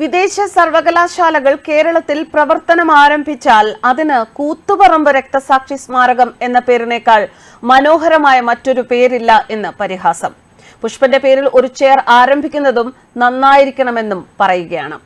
വിദേശ സർവകലാശാലകൾ കേരളത്തിൽ പ്രവർത്തനം ആരംഭിച്ചാൽ അതിന് കൂത്തുപറമ്പ് രക്തസാക്ഷി സ്മാരകം എന്ന പേരിനേക്കാൾ മനോഹരമായ മറ്റൊരു പേരില്ല എന്ന് പരിഹാസം. പുഷ്പന്റെ പേരിൽ ഒരു ചെയർ ആരംഭിക്കുന്നതും നന്നായിരിക്കണമെന്നും പറയുകയാണ്.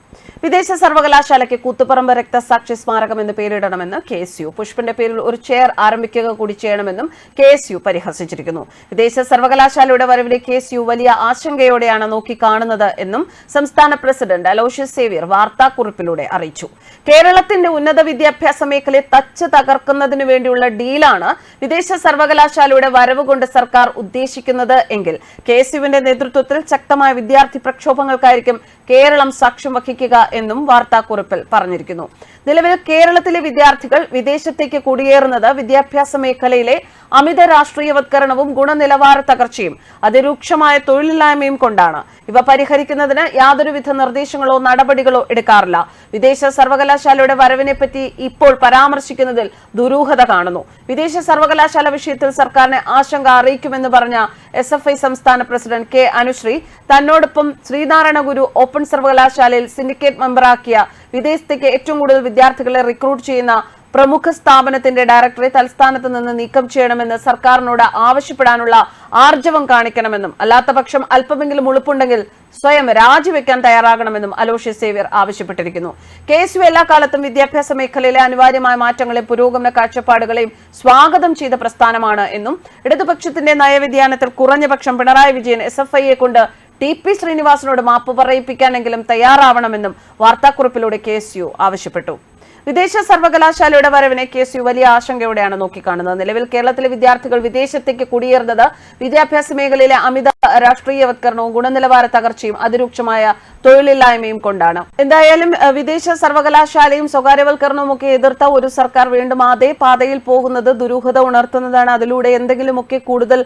വിദേശ സർവകലാശാലയ്ക്ക് കൂത്തുപറമ്പ് രക്തസാക്ഷി സ്മാരകം എന്ന് പേരിടണമെന്ന് കെ എസ് യു. പുഷ്പന്റെ പേരിൽ ഒരു ചെയർ ആരംഭിക്കുക കൂടി ചെയ്യണമെന്നും കെ എസ് യു പരിഹസിച്ചിരിക്കുന്നു. വിദേശ സർവകലാശാലയുടെ വരവിലെ കെ എസ് യു വലിയ ആശങ്കയോടെയാണ് നോക്കിക്കാണുന്നത് എന്നും സംസ്ഥാന പ്രസിഡന്റ് അലോഷ്യസ് സേവ്യർ വാർത്താക്കുറിപ്പിലൂടെ അറിയിച്ചു. കേരളത്തിന്റെ ഉന്നത വിദ്യാഭ്യാസ മേഖലയെ തച്ച് തകർക്കുന്നതിന് വേണ്ടിയുള്ള ഡീലാണ് വിദേശ സർവകലാശാലയുടെ വരവ് കൊണ്ട് സർക്കാർ ഉദ്ദേശിക്കുന്നത് എങ്കിൽ കെ എസ് യുവിന്റെ നേതൃത്വത്തിൽ ശക്തമായ വിദ്യാർത്ഥി പ്രക്ഷോഭങ്ങൾക്കായിരിക്കും കേരളം സാക്ഷ്യം വഹിക്കുക എന്നും വാർത്താക്കുറിപ്പിൽ പറഞ്ഞിരിക്കുന്നു. നിലവിൽ കേരളത്തിലെ വിദ്യാർത്ഥികൾ വിദേശത്തേക്ക് കുടിയേറുന്നത് വിദ്യാഭ്യാസ മേഖലയിലെ അമിത രാഷ്ട്രീയവത്കരണവും ഗുണനിലവാര തകർച്ചയും അതിരൂക്ഷമായ തൊഴിലില്ലായ്മയും കൊണ്ടാണ്. ഇവ പരിഹരിക്കുന്നതിന് യാതൊരുവിധ നിർദ്ദേശങ്ങളോ നടപടികളോ എടുക്കാറില്ല. വിദേശ സർവകലാശാലയുടെ വരവിനെപ്പറ്റി ഇപ്പോൾ പരാമർശിക്കുന്നതിൽ ദുരൂഹത കാണുന്നു. വിദേശ സർവകലാശാല വിഷയത്തിൽ സർക്കാരിനെ ആശങ്ക അറിയിക്കുമെന്ന് പറഞ്ഞ എസ് എഫ് ഐ സംസ്ഥാന പ്രസിഡന്റ് കെ അനുശ്രീ തന്നോടൊപ്പം ശ്രീനാരായണ ഗുരു ഓപ്പൺ സർവകലാശാലയിൽ സിൻഡിക്കേറ്റ് മെമ്പറാക്കിയ വിദേശത്തേക്ക് ഏറ്റവും കൂടുതൽ വിദ്യാർത്ഥികളെ റിക്രൂട്ട് ചെയ്യുന്ന പ്രമുഖ സ്ഥാപനത്തിന്റെ ഡയറക്ടറെ തൽസ്ഥാനത്ത് നിന്ന് നീക്കം ചെയ്യണമെന്ന് സർക്കാരിനോട് ആവശ്യപ്പെടാനുള്ള ആർജവം കാണിക്കണമെന്നും അല്ലാത്തപക്ഷം അല്പമെങ്കിലും ഉളുപ്പുണ്ടെങ്കിൽ സ്വയം രാജിവെക്കാൻ തയ്യാറാകണമെന്നും അലോഷ്യസ് സേവ്യർ ആവശ്യപ്പെട്ടിരിക്കുന്നു. കെ എസ് യു എല്ലാ കാലത്തും വിദ്യാഭ്യാസ മേഖലയിലെ അനിവാര്യമായ മാറ്റങ്ങളെയും പുരോഗമന കാഴ്ചപ്പാടുകളെയും സ്വാഗതം ചെയ്ത പ്രസ്ഥാനമാണ് എന്നും ഇടതുപക്ഷത്തിന്റെ നയവ്യതിയാനത്തിൽ കുറഞ്ഞപക്ഷം പിണറായി വിജയൻ എസ് എഫ് ഐയെ കൊണ്ട് ടി പി ശ്രീനിവാസനോട് മാപ്പ് പറയിപ്പിക്കാനെങ്കിലും തയ്യാറാവണമെന്നും വാർത്താക്കുറിപ്പിലൂടെ കെ എസ് യു ആവശ്യപ്പെട്ടു. വിദേശ സർവകലാശാലയുടെ വരവിനെ കെ എസ് യു വലിയ ആശങ്കയോടെയാണ് നോക്കിക്കാണുന്നത്. നിലവിൽ കേരളത്തിലെ വിദ്യാർത്ഥികൾ വിദേശത്തേക്ക് കുടിയേറുന്നത് വിദ്യാഭ്യാസ മേഖലയിലെ അമിത രാഷ്ട്രീയവത്കരണവും ഗുണനിലവാര തകർച്ചയും അതിരൂക്ഷമായ തൊഴിലില്ലായ്മയും കൊണ്ടാണ്. എന്തായാലും വിദേശ സർവകലാശാലയും സ്വകാര്യവൽക്കരണവും ഒക്കെ എതിർത്ത ഒരു സർക്കാർ വീണ്ടും അതേ പാതയിൽ പോകുന്നത് ദുരൂഹത ഉണർത്തുന്നതാണ്. അതിലൂടെ എന്തെങ്കിലുമൊക്കെ കൂടുതൽ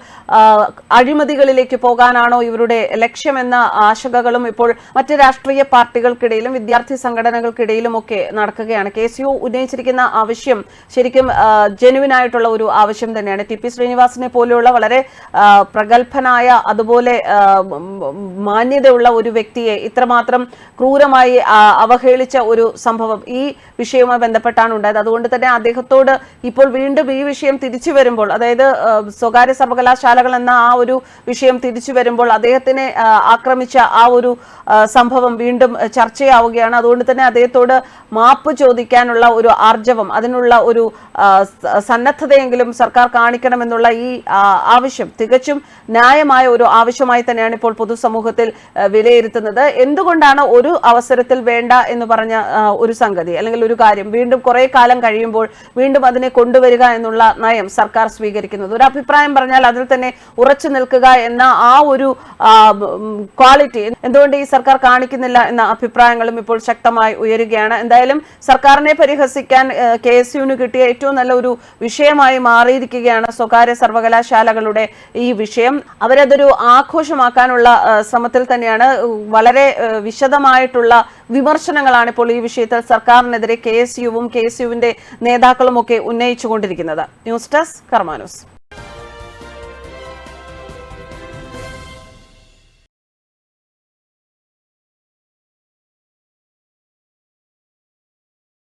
അഴിമതികളിലേക്ക് പോകാനാണോ ഇവരുടെ ലക്ഷ്യമെന്ന ആശങ്കകളും ഇപ്പോൾ മറ്റ് രാഷ്ട്രീയ പാർട്ടികൾക്കിടയിലും വിദ്യാർത്ഥി സംഘടനകൾക്കിടയിലും ഒക്കെ നടക്കുകയാണ്. കെ സി ഉന്നയിച്ചിരിക്കുന്ന ആവശ്യം ശരിക്കും ജെനുവിൻ ആയിട്ടുള്ള ഒരു ആവശ്യം തന്നെയാണ്. ടി. പി. ശ്രീനിവാസിനെ പോലെയുള്ള വളരെ പ്രഗത്ഭനായ അതുപോലെ മാന്യതയുള്ള ഒരു വ്യക്തിയെ ഇത്രമാത്രം ക്രൂരമായി അവഹേളിച്ച ഒരു സംഭവം ഈ വിഷയവുമായി ബന്ധപ്പെട്ടാണ് ഉണ്ടായത്. അതുകൊണ്ട് തന്നെ അദ്ദേഹത്തോട് ഇപ്പോൾ വീണ്ടും ഈ വിഷയം തിരിച്ചു വരുമ്പോൾ അതായത് സ്വകാര്യ സർവകലാശാലകൾ എന്ന ആ ഒരു വിഷയം തിരിച്ചു വരുമ്പോൾ അദ്ദേഹത്തിനെ ആക്രമിച്ച ആ ഒരു സംഭവം വീണ്ടും ചർച്ചയാവുകയാണ്. അതുകൊണ്ട് തന്നെ അദ്ദേഹത്തോട് മാപ്പ് ചോദിക്കാനുള്ള ഒരു ആർജവം അതിനുള്ള ഒരു സന്നദ്ധതയെങ്കിലും സർക്കാർ കാണിക്കണമെന്നുള്ള ഈ ആവശ്യം തികച്ചും ന്യായമായ ഒരു ആവശ്യമായി തന്നെയാണ് ഇപ്പോൾ പൊതുസമൂഹത്തിൽ വിലയിരുത്തുന്നത്. എന്തുകൊണ്ടാണ് ഒരു അവസരത്തിൽ വേണ്ട എന്ന് പറഞ്ഞ ഒരു സംഗതി? അല്ലെങ്കിൽ ഒരു കാര്യം വീണ്ടും കുറെ കാലം കഴിയുമ്പോൾ വീണ്ടും അതിനെ കൊണ്ടുവരിക എന്നുള്ള നയം സർക്കാർ സ്വീകരിക്കുന്നത്. ഒരു അഭിപ്രായം പറഞ്ഞാൽ അതിൽ തന്നെ ഉറച്ചു നിൽക്കുക എന്ന ആ ഒരു ക്വാളിറ്റി എന്തുകൊണ്ട് ഈ സർക്കാർ കാണിക്കുന്നില്ല എന്ന അഭിപ്രായങ്ങളും ഇപ്പോൾ ശക്തമായി ഉയരുകയാണ്. എന്തായാലും സർക്കാരിനെ പരിഹസിക്കാൻ കെ എസ് യുവിന് കിട്ടിയ ഏറ്റവും നല്ല ഒരു വിഷയമായി മാറിയിരിക്കുകയാണ് സ്വകാര്യ സർവകലാശാലകളുടെ ഈ വിഷയം. അവരതൊരു ആഘോഷമാക്കാനുള്ള ശ്രമത്തിൽ തന്നെയാണ്. വളരെ വിശദമായിട്ടുള്ള വിമർശനങ്ങളാണ് ഇപ്പോൾ ഈ വിഷയത്തിൽ സർക്കാരിനെതിരെ കെ എസ് യുവും കെ എസ് യുവിന്റെ നേതാക്കളും ഒക്കെ ഉന്നയിച്ചുകൊണ്ടിരിക്കുന്നത്. News desk കർമാനൂസ്.